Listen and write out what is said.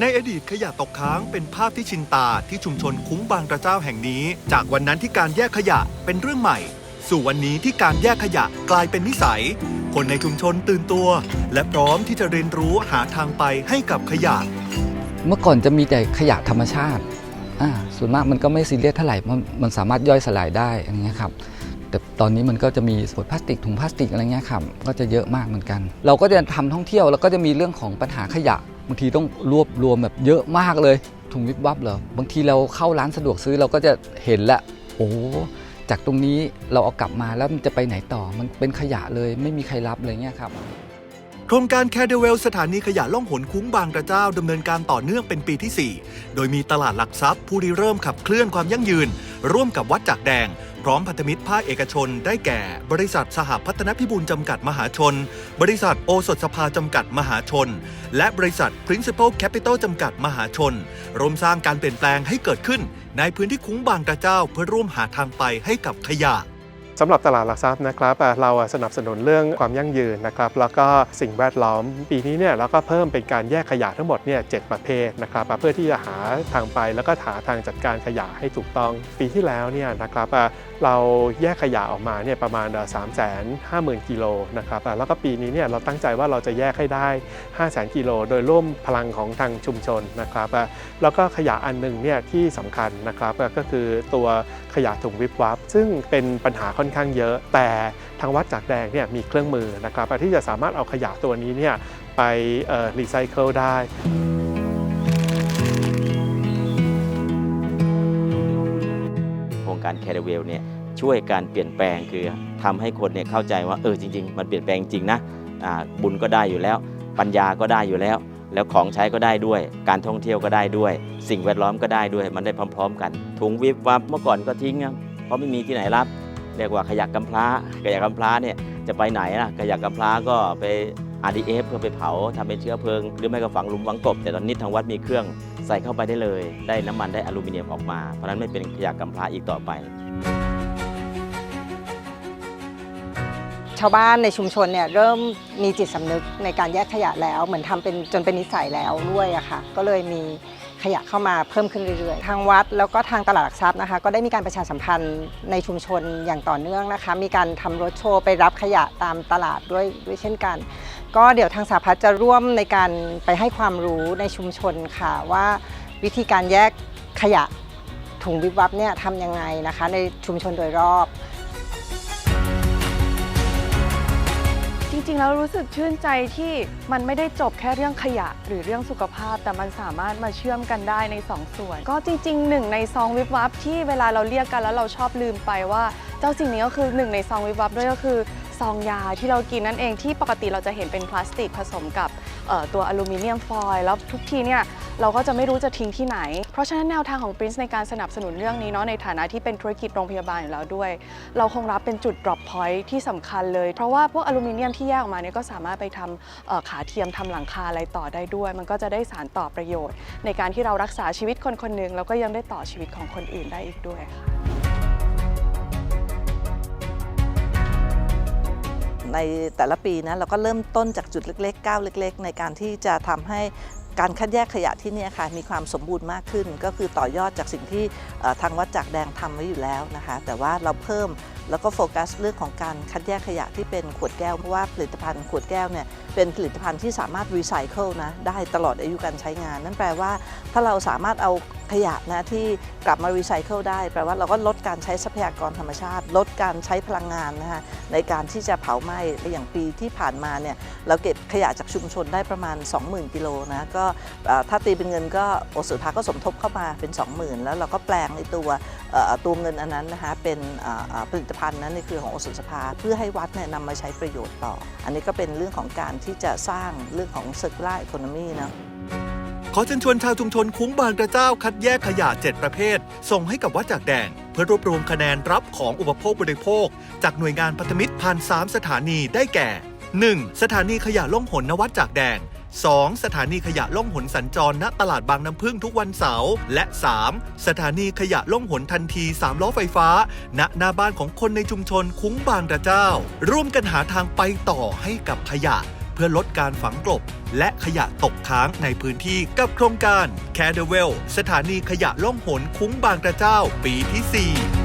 ในอดีตขยะตกค้างเป็นภาพที่ชินตาที่ชุมชนคุ้งบางกระเจ้าแห่งนี้ จากวันนั้นที่การแยกขยะเป็นเรื่องใหม่ สู่วันนี้ที่การแยกขยะกลายเป็นนิสัย คนในชุมชนตื่นตัว และพร้อมที่จะเรียนรู้หาทางไปให้กับขยะ เมื่อก่อนจะมีแต่ขยะธรรมชาติอ่าส่วนมากมันก็ไม่ซีเรียสเท่าไหร่มันมันสามารถย่อยสลายได้อย่างเงี้ยครับแต่ตอนนี้มันก็จะมีขวดพลาสติกถุงพลาสติกอะไรเงี้ยครับก็จะเยอะมากเหมือนกัน เราก็จะทำท่องเที่ยวแล้วก็จะมีเรื่องของปัญหาขยะ บางทีต้องรวบรวมแบบเยอะมากเลย ถุงวิบวับเหรอบางทีเราเข้าร้านสะดวกซื้อเราก็จะเห็นละโอ้จากตรงนี้เราเอากลับมาแล้วมันจะไปไหนต่อมันเป็นขยะเลยไม่มีใครรับอะไรเงี้ยครับโครงการแคเดเวลสถานีขยะล่องหนคุ้งบางกระเจ้าดำเนินการต่อเนื่องเป็นปีที่ 4 โดยมีตลาดหลักทรัพย์ผู้ริเริ่มขับเคลื่อนความยั่งยืน ร่วมกับวัดจากแดง พร้อมพันธมิตรภาคเอกชน ได้แก่ บริษัทสหพัฒนพิบูลจำกัดมหาชน บริษัทโอสถสภาจำกัดมหาชน และบริษัท Principal Capital จำกัดมหาชนร่วมสร้างการเปลี่ยนแปลงให้เกิดขึ้น ในพื้นที่คุ้งบางกระเจ้าเพื่อร่วมหาทางไปให้กับขยะ สำหรับตลาดหลักทรัพย์นะครับเราสนับสนุนเรื่องความยั่งยืนนะครับแล้วก็สิ่งแวดล้อมปีนี้เนี่ยเราก็เพิ่มเป็นการแยกขยะทั้งหมดเนี่ยเจ็ดประเภทนะครับเพื่อที่จะหาทางไปแล้วก็หาทางจัดการขยะให้ถูกต้อง ปีที่แล้วเนี่ยนะครับเราแยกขยะออกมาเนี่ยประมาณ3ามแสนห้าหมื่นกิโลนะครับแล้วก็ปีนี้เนี่ยเราตั้งใจว่าเราจะแยกให้ได้ 5 0 0แสนกิโลโดยร่วมพลังของทางชุมชนนะครับแล้วก็ขยะอันหนึ่งเนี่ยที่สำคัญนะครับก็คือตัวขยะถุงวิบวับซึ่งเป็นปัญหาค่อนอนข้างเยอะ แต่ทางวัดจากแดงเนี่ยมีเครื่องมือนะครับที่จะสามารถเอาขยะตัวนี้เนี่ยไปรีไซเคิลได้โครงการแคร์เวลเนี่ยช่วยการเปลี่ยนแปลงคือทำให้คนเนี่ยเข้าใจว่าเออจริง ๆ มันเปลี่ยนแปลงจริงนะบุญก็ได้อยู่แล้ว ปัญญาก็ได้อยู่แล้ว แล้วของใช้ก็ได้ด้วย การท่องเที่ยวก็ได้ด้วย สิ่งแวดล้อมก็ได้ด้วย มันได้พร้อม ๆ กัน ถุงวิบวับเมื่อก่อนก็ทิ้งเพราะไม่มีที่ไหนรับ เรียกว่าขยะกำพร้าขยะกำพร้าเนี่ยจะไปไหนล่ะขยะกำพร้าก็ไป RDF เพื่อไปเผาทำเป็นเชื้อเพลิง หรือไม่ก็ฝังหลุมฝังกบ แต่ตอนนี้ทางวัดมีเครื่องใส่เข้าไปได้เลย ได้น้ำมันได้อลูมิเนียมออกมา เพราะฉะนั้นไม่เป็นขยะกำพร้าอีกต่อไป ชาวบ้านในชุมชนเนี่ยเริ่มมีจิตสำนึกในการแยกขยะแล้ว เหมือนทำเป็นจนเป็นนิสัยแล้วด้วยอะค่ะ ก็เลยมี ขยะเข้ามาเพิ่มขึ้นเรื่อยๆ ทางวัดแล้วก็ทางตลาดหลักทรัพย์นะคะ ก็ได้มีการประชาสัมพันธ์ในชุมชนอย่างต่อเนื่องนะคะ มีการทำรถโชว์ไปรับขยะตามตลาดด้วยด้วยเช่นกัน ก็เดี๋ยวทางสาพัฒน์จะร่วมในการไปให้ความรู้ในชุมชนค่ะว่าวิธีการแยกขยะถุงวิบวับเนี่ยทำยังไงนะคะ ในชุมชนโดยรอบ ริงๆ แล้วรู้สึกชื่นใจที่มันไม่ได้จบแค่เรื่องขยะ หรือเรื่องสุขภาพ แต่มันสามารถมาเชื่อมกันได้ในสองส่วน ก็จริงๆหนึ่งในซองวิบวับที่เวลาเราเรียกกันแล้วเราชอบลืมไปว่า เจ้าสิ่งนี้ก็คือหนึ่งในซองวิบวับด้วยก็คือซองยาที่เรากินนั่นเองที่ปกติเราจะเห็นเป็นพลาสติกผสมกับตัวอลูมิเนียมฟอยล์แล้วทุกทีเนี่ย เราก็จะไม่รู้จะทิ้งที่ไหน เพราะฉะนั้นแนวทางของ Prince ในการสนับสนุนเรื่องนี้เนาะในฐานะที่เป็นธุรกิจโรงพยาบาลอยู่แล้วด้วย เราคงรับเป็นจุด drop point ที่สำคัญเลย เพราะว่าพวกอลูมิเนียมที่แยกออกมาเนี่ยก็สามารถไปทำขาเทียมทำหลังคาอะไรต่อได้ด้วย มันก็จะได้สารต่อประโยชน์ ในการที่เรารักษาชีวิตคนคนหนึ่งแล้วก็ยังได้ต่อชีวิตของคนอื่นได้อีกด้วยค่ะในแต่ละปีนะเราก็เริ่มต้นจากจุดเล็กๆก้าวเล็ก ๆ ในการที่จะทำให้ การคัดแยกขยะที่นี่ค่ะมีความสมบูรณ์มากขึ้น ก็คือต่อยอดจากสิ่งที่ทางวัดจากแดงทำไว้อยู่แล้วนะคะ แต่ว่าเราเพิ่มแล้วก็โฟกัสเรื่องของการคัดแยกขยะที่เป็นขวดแก้ว เพราะว่าผลิตภัณฑ์ขวดแก้วเนี่ยเป็นผลิตภัณฑ์ที่สามารถรีไซเคิลนะได้ตลอดอายุการใช้งาน นั่นแปลว่า ถ้าเราสามารถเอาขยะนะที่กลับมารีไซเคิลได้ แปลว่าเราก็ลดการใช้ทรัพยากรธรรมชาติ ลดการใช้พลังงานนะคะในการที่จะเผาไหม้อย่างปีที่ผ่านมาเนี่ยเราเก็บขยะจากชุมชนได้ประมาณ 20,000 กิโลนะก็ถ้าตีเป็นเงินก็โอสุภาก็สมทบเข้ามาเป็น 20,000 แล้วเราก็แปลงในตัวตัวเงินอันนั้นนะคะเป็นผลิตภัณฑ์นั้นในเครือของโอสุสภา เพื่อให้วัดเนี่ยนำมาใช้ประโยชน์ต่อ อันนี้ก็เป็นเรื่องของการที่จะสร้างเรื่องของ circular economy เนาะขอเชิญชวนชาวชุมชนคุ้งบางกระเจ้าคัดแยกขยะ 7 ประเภท ส่งให้กับวัดจากแดง เพื่อรวบรวมคะแนนรับของอุปโภคบริโภค จากหน่วยงานพันธมิตรผ่าน3สถานีได้แก่ 1. สถานีขยะล่องหนนวัดจากแดง 2. สถานีขยะล่องหนสัญจรณตลาดบางน้ำพึ่งทุกวันเสาร์ และ 3. สถานีขยะล่องหนทันที 3 ล้อไฟฟ้า ณ หน้าบ้านของคนในชุมชนคุ้งบางระเจ้า ร่วมกันหาทางไปต่อให้กับขยะ เพื่อลดการฝังกลบ และขยะตกค้างในพื้นที่กับโครงการ c a d e w e l l สถานีขยะล่องหนคุ้งบางกระเจ้า ปีที่ 4